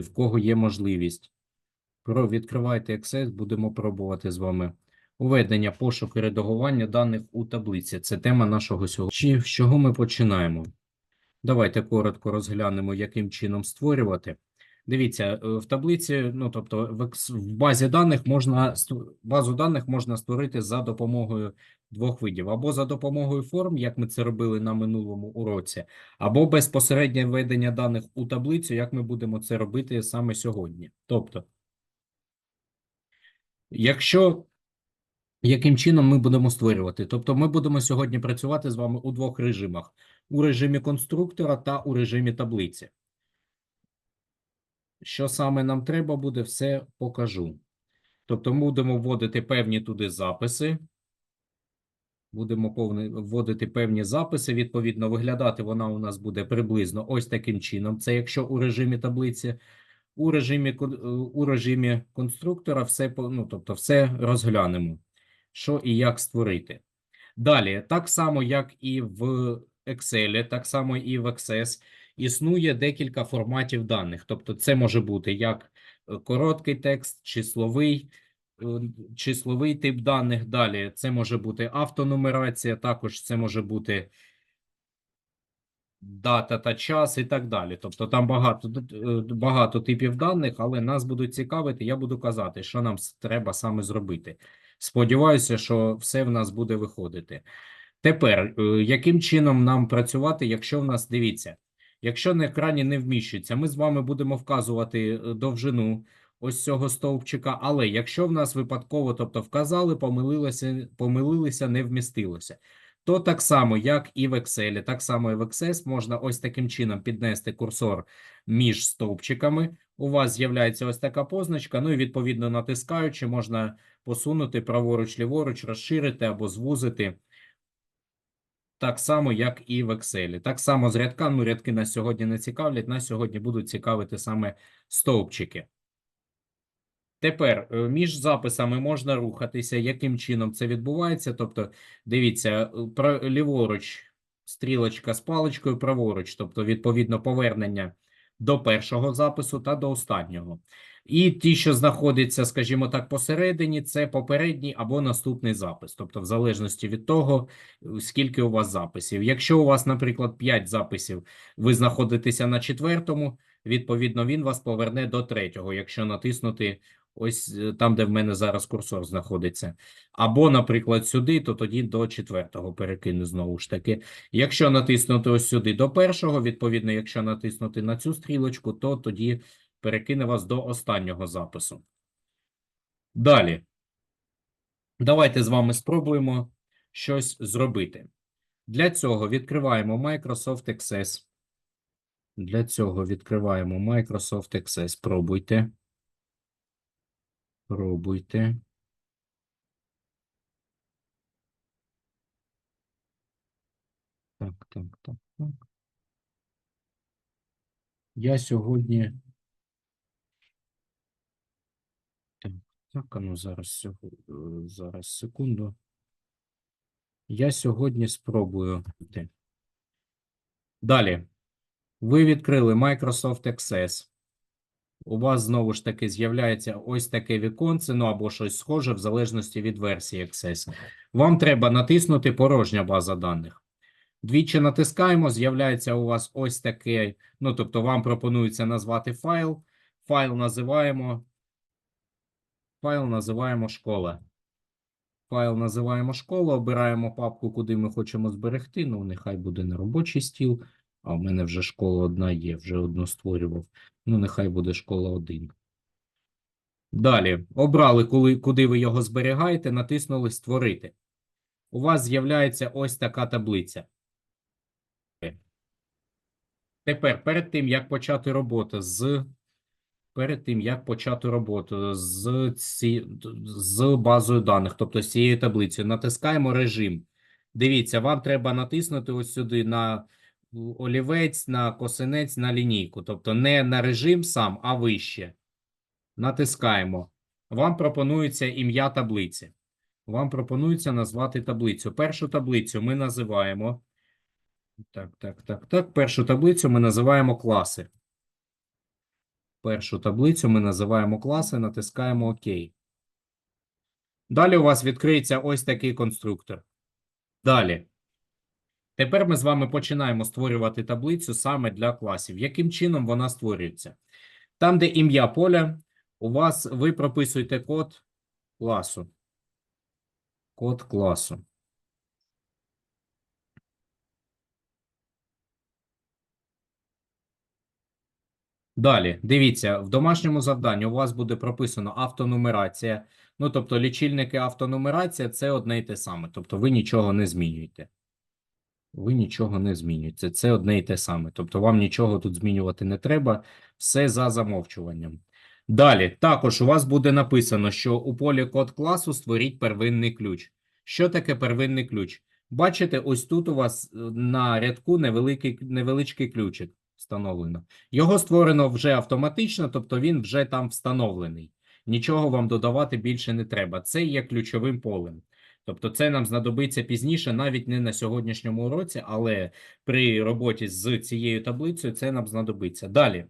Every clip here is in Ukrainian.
в кого є можливість. Про відкривайте Excel, будемо пробувати з вами. Уведення, пошук і редагування даних у таблиці. Це тема нашого сьогодні. З чого ми починаємо? Давайте коротко розглянемо, яким чином створювати. Дивіться, е, в таблиці, ну тобто в, базі даних можна базу даних можна створити за допомогою двох видів: або за допомогою форм, як ми це робили на минулому уроці, або безпосереднє введення даних у таблицю, як ми будемо це робити саме сьогодні. Тобто, якщо яким чином ми будемо створювати? Тобто, ми будемо сьогодні працювати з вами у двох режимах: у режимі конструктора та у режимі таблиці. Що саме нам треба буде, все покажу. Тобто, ми будемо вводити певні туди записи. Будемо повни- вводити певні записи. Відповідно, виглядати вона у нас буде приблизно ось таким чином. Це якщо у режимі таблиці. У режимі, е, у режимі конструктора все, ну, тобто все розглянемо, що і як створити. Далі, так само, як і в Excel, так само і в Access, існує декілька форматів даних. Тобто, це може бути як е, короткий текст, числовий, е, числовий тип даних. Далі це може бути автонумерація, також це може бути дата та час і так далі. Тобто там багато, е, багато типів даних, але нас будуть цікавити. Я буду казати, що нам треба саме зробити. Сподіваюся, що все в нас буде виходити. Тепер, яким чином нам працювати, якщо в нас дивіться, якщо на екрані не вміщується, ми з вами будемо вказувати е, довжину ось цього стовпчика, але якщо в нас випадково, тобто вказали, помилилося, помилилися, не вмістилося, то так само, як і в Excel, так само і в Access можна ось таким чином піднести курсор між стовпчиками. У вас з'являється ось така позначка, ну і відповідно натискаючи, можна посунути праворуч, ліворуч, розширити або звузити. Так само, як і в Excel. Так само з рядка, ну рядки нас сьогодні не цікавлять, нас сьогодні будуть цікавити саме стовпчики. Тепер е, між записами можна рухатися. Яким чином це відбувається? Тобто, дивіться, е, ліворуч стрілочка з паличкою, праворуч, тобто, відповідно, повернення до першого запису та до останнього. І ті, що знаходяться, скажімо так, посередині, це попередній або наступний запис, тобто, в залежності від того, скільки у вас записів. Якщо у вас, наприклад, 5 записів, ви знаходитеся на четвертому, відповідно, він вас поверне до третього, якщо натиснути ось е, там, де в мене зараз курсор знаходиться. Або, наприклад, сюди, то тоді до четвертого перекину знову ж таки. Якщо натиснути ось сюди до першого, відповідно, якщо натиснути на цю стрілочку, то тоді перекине вас до останнього запису. Далі. Давайте з вами спробуємо щось зробити. Для цього відкриваємо Microsoft Access. Для цього відкриваємо Microsoft Access. Пробуйте. Пробуйте. Так, так, так, так. Я сьогодні. Так, ну зараз, е, зараз, секунду. Я сьогодні спробую. Далі. Ви відкрили Microsoft Access. У вас знову ж таки з'являється ось таке віконце, ну або щось схоже, в залежності від версії Access. Вам треба натиснути порожня база даних. Двічі натискаємо, з'являється у вас ось таке, ну тобто вам пропонується назвати файл. Файл називаємо. Файл називаємо школа. Файл називаємо школа, обираємо папку, куди ми хочемо зберегти. Ну, нехай буде не робочий стіл. А в мене вже школа одна є, вже одну створював. Ну, нехай буде школа 1. Далі. Обрали, коли, куди ви його зберігаєте, натиснули Створити. У вас з'являється ось така таблиця. Тепер, перед тим, як почати роботу з перед тим, як почати роботу з, ці, з базою даних, тобто з цією таблицею, натискаємо режим. Дивіться, вам треба натиснути ось сюди на олівець, на косинець, на лінійку. Тобто не на режим сам, а вище. Натискаємо. Вам пропонується ім'я таблиці. Вам пропонується назвати таблицю. Першу таблицю ми називаємо. Так, так, так, так. Першу таблицю ми називаємо класи. Першу таблицю ми називаємо класи, натискаємо ОК. Далі у вас відкриється ось такий конструктор. Далі. Тепер ми з вами починаємо створювати таблицю саме для класів. Яким чином вона створюється? Там, де ім'я поля, у вас ви прописуєте код класу. Код класу. Далі, дивіться, в домашньому завданні у вас буде прописано автонумерація. Ну, тобто, лічильники автонумерація це одне і те саме. Тобто, ви нічого не змінюєте. Ви нічого не змінюєте. Це одне і те саме. Тобто, вам нічого тут змінювати не треба. Все за замовчуванням. Далі, також у вас буде написано, що у полі код класу створіть первинний ключ. Що таке первинний ключ? Бачите, ось тут у вас е, на рядку невеликий, невеличкий ключик встановлено. Його створено вже автоматично, тобто він вже там встановлений. Нічого вам додавати більше не треба. Це є ключовим полем. Тобто це нам знадобиться пізніше, навіть не на сьогоднішньому уроці, але при роботі з цією таблицею це нам знадобиться. Далі.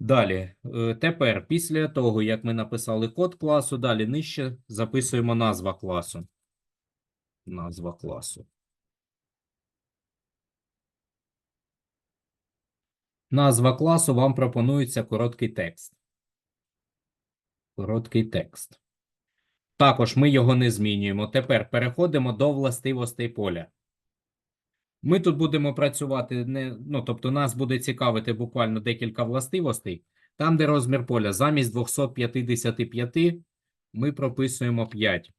Далі, е, тепер, після того, як ми написали код класу, далі нижче записуємо назва класу. Назва класу. Назва класу вам пропонується короткий текст. Короткий текст. Також ми його не змінюємо. Тепер переходимо до властивостей поля. Ми тут будемо працювати не, ну, тобто нас буде цікавити буквально декілька властивостей. Там, де розмір поля замість 255, ми прописуємо 5.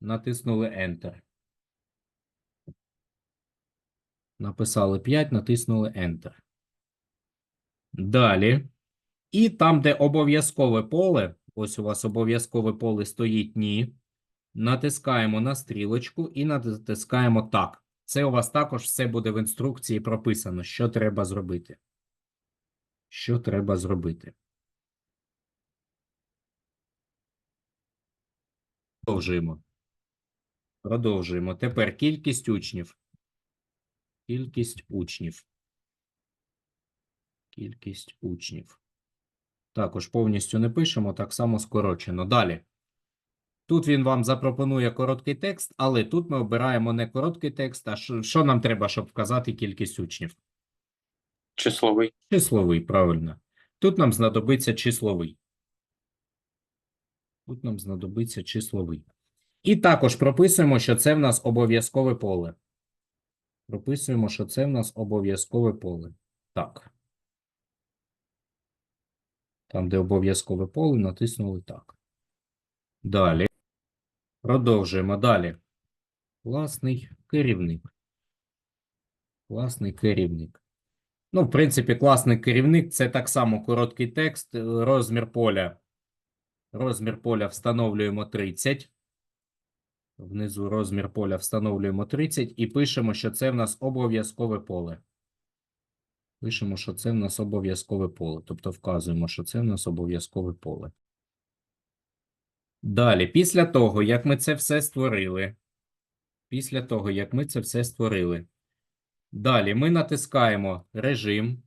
Натиснули Enter. Написали 5, натиснули Enter. Далі. І там, де обов'язкове поле, ось у вас обов'язкове поле стоїть ні. Натискаємо на стрілочку і натискаємо так. Це у вас також все буде в інструкції прописано, що треба зробити. Що треба зробити. Продовжуємо. Продовжуємо. Тепер кількість учнів. Кількість учнів. Кількість учнів. Також повністю не пишемо, так само скорочено. Далі. Тут він вам запропонує короткий текст, але тут ми обираємо не короткий текст, а що, що нам треба, щоб вказати кількість учнів? Числовий. Числовий, правильно. Тут нам знадобиться числовий. Тут нам знадобиться числовий. І також прописуємо, що це в нас обов'язкове поле. Прописуємо, що це в нас обов'язкове поле. Так. Там, де обов'язкове поле, натиснули так. Далі. Продовжуємо далі. Власний керівник. Власний керівник. Ну, в принципі, класний керівник це так само короткий текст, розмір поля. Розмір поля встановлюємо 30. Внизу розмір поля встановлюємо 30 і пишемо, що це в нас обов'язкове поле. Пишемо, що це в нас обов'язкове поле. Тобто вказуємо, що це в нас обов'язкове поле. Далі, після того, як ми це все створили, після того, як ми це все створили, далі ми натискаємо режим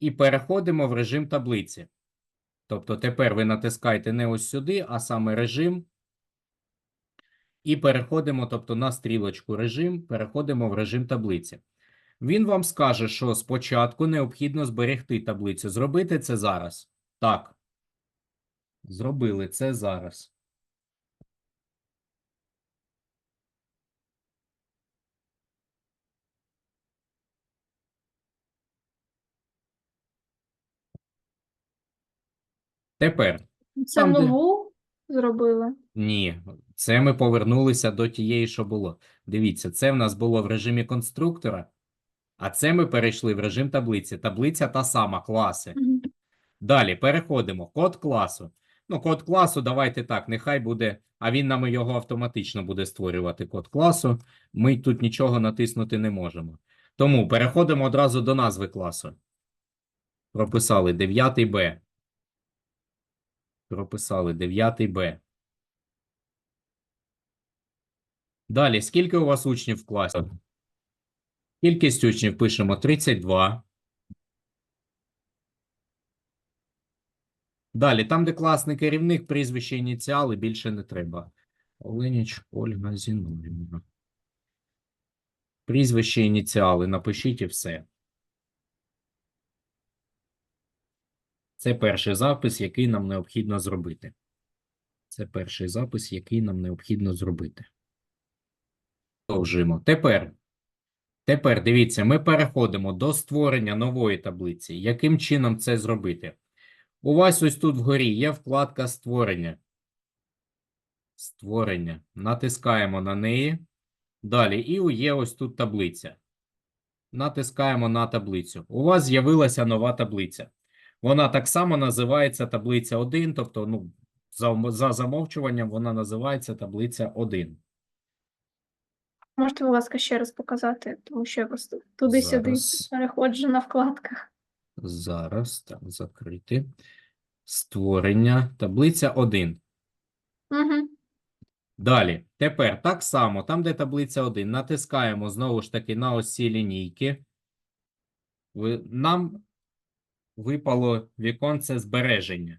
і переходимо в режим таблиці. Тобто тепер ви натискаєте не ось сюди, а саме режим. І переходимо, тобто на стрілочку режим, переходимо в режим таблиці. Він вам скаже, що спочатку необхідно зберегти таблицю. Зробити це зараз. Так. Зробили це зараз. Тепер Це Там, де- нову зробили. ні, це ми повернулися до тієї, що було. Dивіться, це в нас було в режимі конструктора, а це ми перейшли в режим таблиці. Таблиця та сама, класи. Далі переходимо. Код класу. Ну, код класу, давайте так, нехай буде, а він нам його автоматично буде створювати код класу. Ми тут нічого натиснути не можемо. Тому переходимо одразу до назви класу. Прописали 9 Б. Прописали 9 Б. Далі, скільки у вас учнів в класі? Кількість учнів пишемо 32. Далі, там, де класний керівник, прізвище, ініціали, більше не треба. Оленіч Ольга Зіновівна. Прізвище, ініціали, напишіть і все. Це перший запис, який нам необхідно зробити. Це перший запис, який нам необхідно зробити. Продовжуємо. Тепер, тепер дивіться, ми переходимо до створення нової таблиці. Яким чином це зробити? У вас ось тут вгорі є вкладка Створення. Створення. Натискаємо на неї. Далі, і є ось тут таблиця. Натискаємо на таблицю. У вас з'явилася нова таблиця. Вона так само називається таблиця 1, тобто, ну, за, за замовчуванням вона називається таблиця 1. Можете, будь ласка, ще раз показати, тому що я просто туди-сюди Зараз. переходжу на вкладках. Зараз, так, закрити. Створення, таблиця 1. Угу. Далі, тепер так само, там, де таблиця 1, натискаємо знову ж таки на ось ці лінійки. Ви- Нам випало віконце збереження,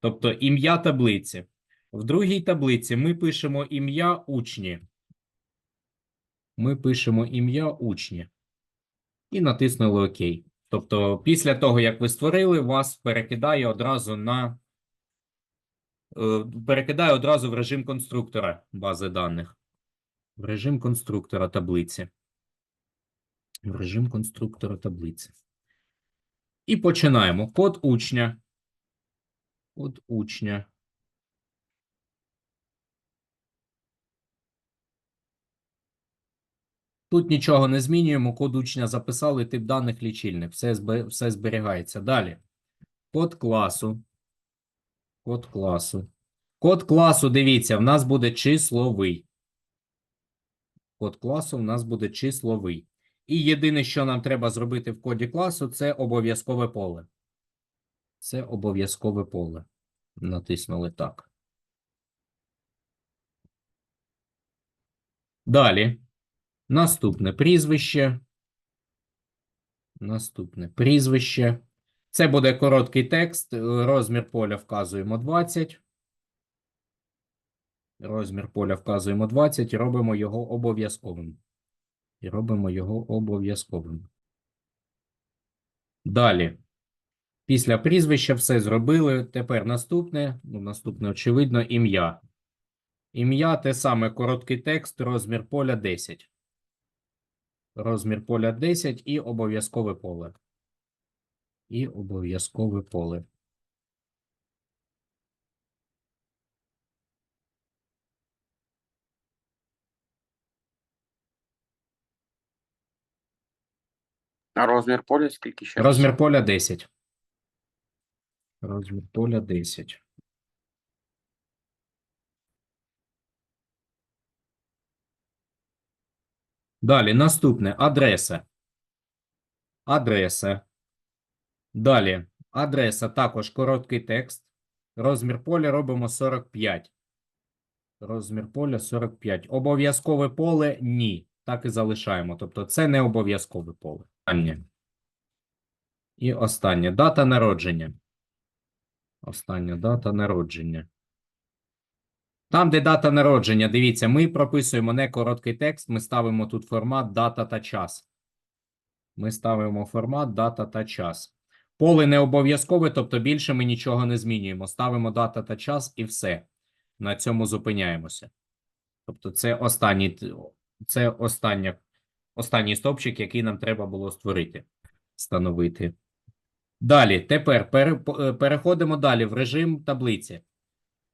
тобто ім'я таблиці. В другій таблиці ми пишемо ім'я учні. Ми пишемо ім'я учні. І натиснули ОК. Тобто, після того, як ви створили, вас перекидає одразу на е, перекидає одразу в режим конструктора бази даних. В режим конструктора таблиці. В режим конструктора таблиці. І починаємо. Код учня. Код учня. Тут нічого не змінюємо. Код учня записали, тип даних лічильник. Все, все зберігається. Далі. Код класу. Код класу. Код класу, дивіться, в нас буде числовий. Код класу в нас буде числовий. І єдине, що нам треба зробити в коді класу, це обов'язкове поле. Це обов'язкове поле. Натиснули так. Далі. Наступне прізвище. Наступне прізвище. Це буде короткий текст. Розмір поля вказуємо 20. Розмір поля вказуємо 20 і робимо його обов'язковим. І робимо його обов'язковим. Далі. Після прізвища все зробили. Тепер наступне, ну, наступне, очевидно, ім'я. Ім'я те саме короткий текст, розмір поля 10. Розмір поля 10 і обов'язкове поле. І обов'язкове поле. А розмір поля скільки ще? Розмір поля 10. Розмір поля 10. Далі наступне адреса. Адреса. Далі адреса також короткий текст. Розмір поля робимо 45. Розмір поля 45. Обов'язкове поле ні. Так і залишаємо. Тобто це не обов'язкове поле. І останнє дата народження. Остання дата народження. Там, де дата народження, дивіться, ми прописуємо не короткий текст, ми ставимо тут формат дата та час. Ми ставимо формат дата та час. Поле не обов'язкове, тобто більше ми нічого не змінюємо. Ставимо дата та час і все. На цьому зупиняємося. Тобто, це останній, це остання, останній стовпчик, який нам треба було створити, встановити. Далі, тепер пере- е, переходимо далі в режим таблиці.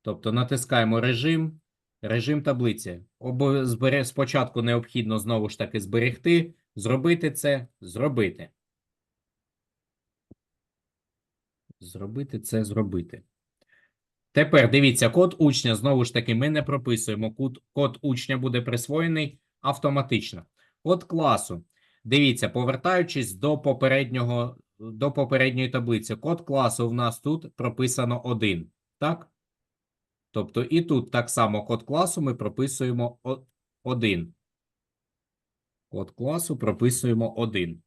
Тобто натискаємо режим, режим таблиці. Обо- Спочатку необхідно знову ж таки зберегти, зробити це, зробити. Зробити це, зробити. Тепер дивіться, код учня, знову ж таки, ми не прописуємо. Код, код учня буде присвоєний автоматично. Код класу. Дивіться, повертаючись до попереднього, до попередньої таблиці, код класу в нас тут прописано 1. Так? Тобто і тут так само код класу ми прописуємо 1. Код класу прописуємо 1.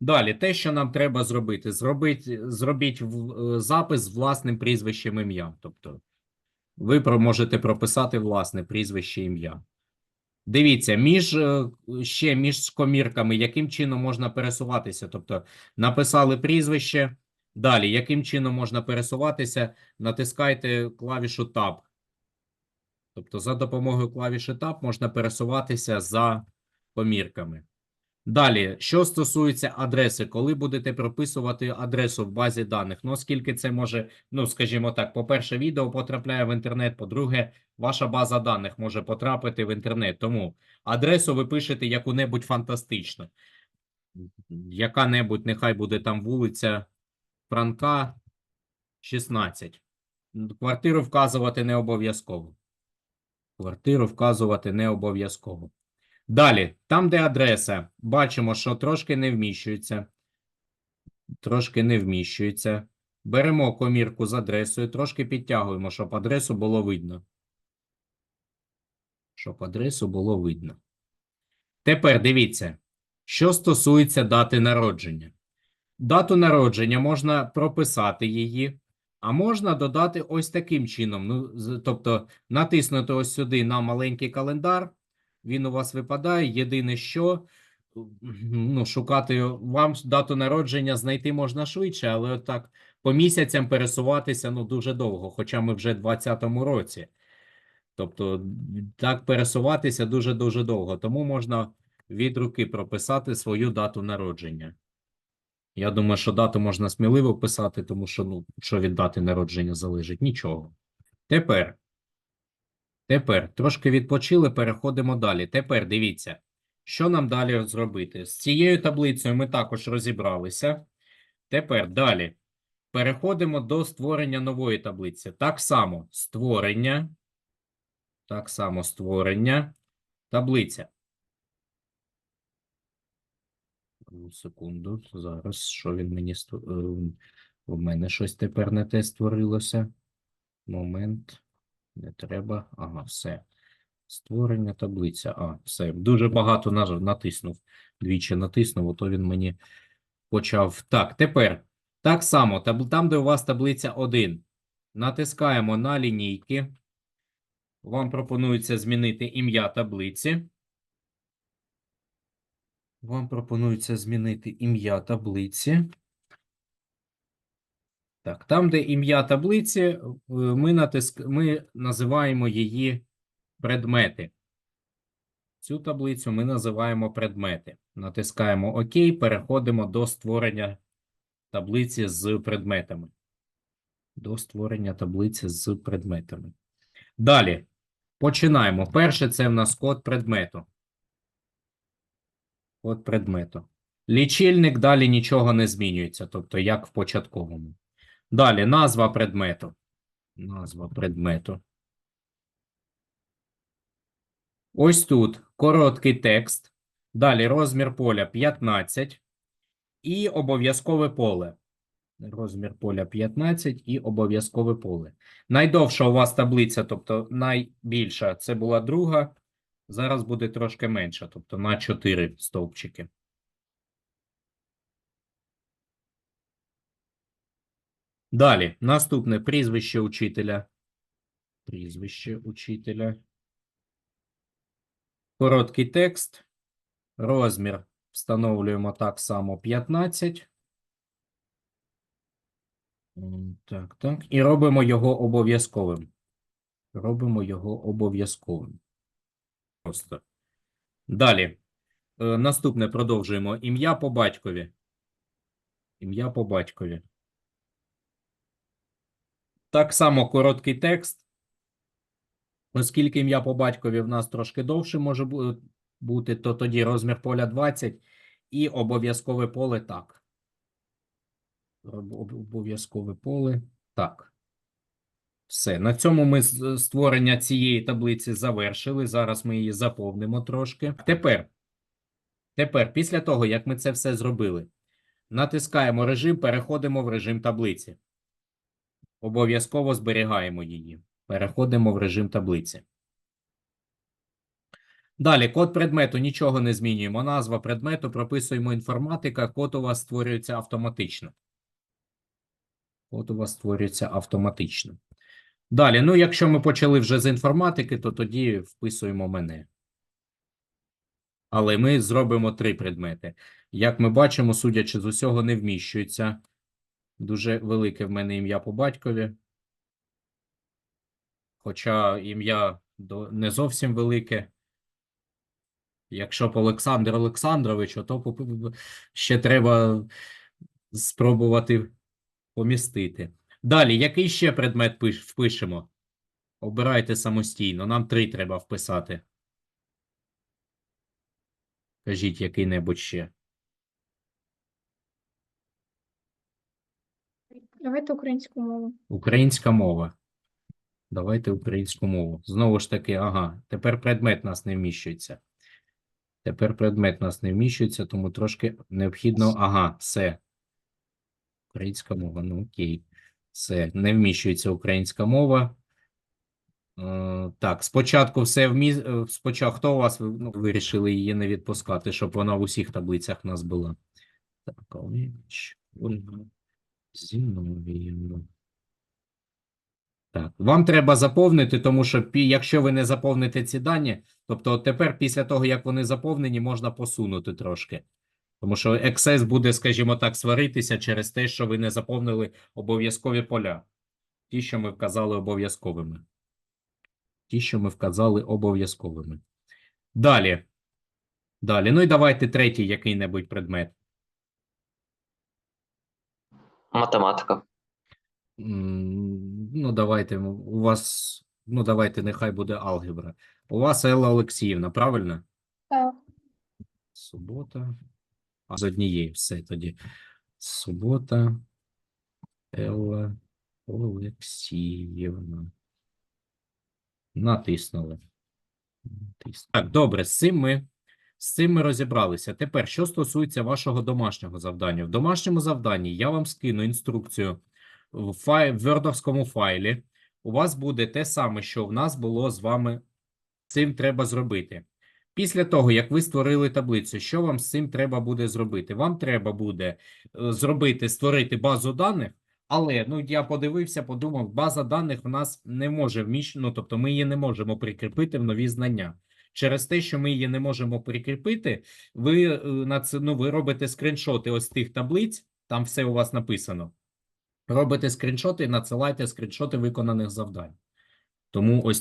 Далі, те, що нам треба зробити, зробіть, зробіть е, запис з власним прізвищем ім'ям. Тобто, ви можете прописати власне прізвище ім'я. Дивіться, між е, ще між комірками, яким чином можна пересуватися. Тобто написали прізвище. Далі, яким чином можна пересуватися, натискайте клавішу Tab. Тобто, за допомогою клавіші Tab можна пересуватися за комірками. Далі, що стосується адреси, коли будете прописувати адресу в базі даних, ну оскільки це може, ну скажімо так, по-перше, відео потрапляє в інтернет, по-друге, ваша база даних може потрапити в інтернет. Тому адресу ви пишете яку-небудь фантастичну. Яка-небудь, нехай буде там вулиця Франка 16. Квартиру вказувати не обов'язково. Квартиру вказувати не обов'язково. Далі, там, де адреса, бачимо, що трошки не вміщується. Трошки не вміщується. Беремо комірку з адресою, трошки підтягуємо, щоб адресу було видно. Щоб адресу було видно. Тепер дивіться, що стосується дати народження. Дату народження можна прописати її, а можна додати ось таким чином. Ну, тобто натиснути ось сюди на маленький календар. Він у вас випадає. Єдине, що ну, шукати вам дату народження знайти можна швидше, але так по місяцям пересуватися ну, дуже довго, хоча ми вже в 2020 році. Тобто так пересуватися дуже-дуже довго. Тому можна від руки прописати свою дату народження. Я думаю, що дату можна сміливо писати, тому що ну, що від дати народження залежить? Нічого. Тепер. Тепер трошки відпочили, переходимо далі. Тепер дивіться, що нам далі зробити. З цією таблицею ми також розібралися. Тепер далі переходимо до створення нової таблиці. Так само створення. Так само створення. Таблиця. Секунду. Зараз що він мені е, У мене щось тепер не те створилося. Момент. Не треба. Ага, все. Створення таблиця. А, все. Дуже багато натиснув. Двічі натиснув, ото він мені почав. Так, тепер. Так само, там, де у вас таблиця 1. Натискаємо на лінійки. Вам пропонується змінити ім'я таблиці. Вам пропонується змінити ім'я таблиці. Так, там, де ім'я таблиці, е, ми, натиск... ми називаємо її предмети. Цю таблицю ми називаємо предмети. Натискаємо ОК, переходимо до створення таблиці з предметами. До створення таблиці з предметами. Далі. Починаємо. Перше це в нас код предмету. Код предмету. Лічильник далі нічого не змінюється, тобто як в початковому. Далі назва предмету. Назва предмету. Ось тут короткий текст. Далі розмір поля 15 і обов'язкове поле. Розмір поля 15 і обов'язкове поле. Найдовша у вас таблиця, тобто найбільша, це була друга. Зараз буде трошки менша, тобто на 4 стовпчики. Далі, наступне прізвище учителя. Прізвище учителя. Короткий текст. Розмір встановлюємо так само 15. Так, так. І робимо його обов'язковим. Робимо його обов'язковим. Просто. Далі. Е, Наступне продовжуємо. Ім'я по батькові. Ім'я по батькові. Так само короткий текст. Оскільки ім'я по батькові в нас трошки довше може бути, то тоді розмір поля 20 і обов'язкове поле так. Об- об- Обов'язкове поле так. Все. На цьому ми створення цієї таблиці завершили. Зараз ми її заповнимо трошки. Тепер, тепер, після того, як ми це все зробили, натискаємо режим, переходимо в режим таблиці. Обов'язково зберігаємо її. Переходимо в режим таблиці. Далі, код предмету нічого не змінюємо. Назва предмету прописуємо інформатика. Код у вас створюється автоматично. Код у вас створюється автоматично. Далі, ну, якщо ми почали вже з інформатики, то тоді вписуємо мене. Але ми зробимо три предмети. Як ми бачимо, судячи з усього, не вміщується. Дуже велике в мене ім'я по батькові. Хоча ім'я не зовсім велике. Якщо б Олександр Олександрович, то ще треба спробувати помістити. Далі, який ще предмет впишемо? Обирайте самостійно. Нам три треба вписати. Кажіть який-небудь ще. Давайте українську мову. Українська мова. Давайте українську мову. Знову ж таки, ага, тепер предмет нас не вміщується. Тепер предмет нас не вміщується, тому трошки необхідно. Ага, все. Українська мова, ну окей. Все, не вміщується українська мова. Е, так, спочатку все вмі... е, Спочатку, хто у вас ну, вирішили її не відпускати, щоб вона в усіх таблицях в нас була? Так, Олеч, Ольга, Зіновіївна. Так, вам треба заповнити, тому що якщо ви не заповните ці дані, тобто тепер після того, як вони заповнені, можна посунути трошки. Тому що Access буде, скажімо так, сваритися через те, що ви не заповнили обов'язкові поля. Ті, що ми вказали обов'язковими. Ті, що ми вказали обов'язковими. Далі. Далі. Ну і давайте третій який-небудь предмет. Математика. М, Ну, давайте, у вас, ну, давайте, нехай буде алгебра. У вас Елла Олексіївна, правильно? Так. Субота. А з однієї все тоді. Субота. Елла Олексіївна. Натиснули. Натис- Так, добре, з цим ми, з цим ми розібралися. Тепер, що стосується вашого домашнього завдання. В домашньому завданні я вам скину інструкцію в фай... в файлі. У вас буде те саме, що в нас було з вами. Цим треба зробити. Після того, як ви створили таблицю, що вам з цим треба буде зробити? Вам треба буде е, зробити, створити базу даних, але ну я подивився, подумав, база даних в нас не може вміщ... ну, тобто ми її не можемо прикріпити в нові знання. Через те, що ми її не можемо прикріпити, ви е, на це ну, ви робите скріншоти ось тих таблиць, там все у вас написано. Робите скріншоти надсилайте скріншоти виконаних завдань. Тому ось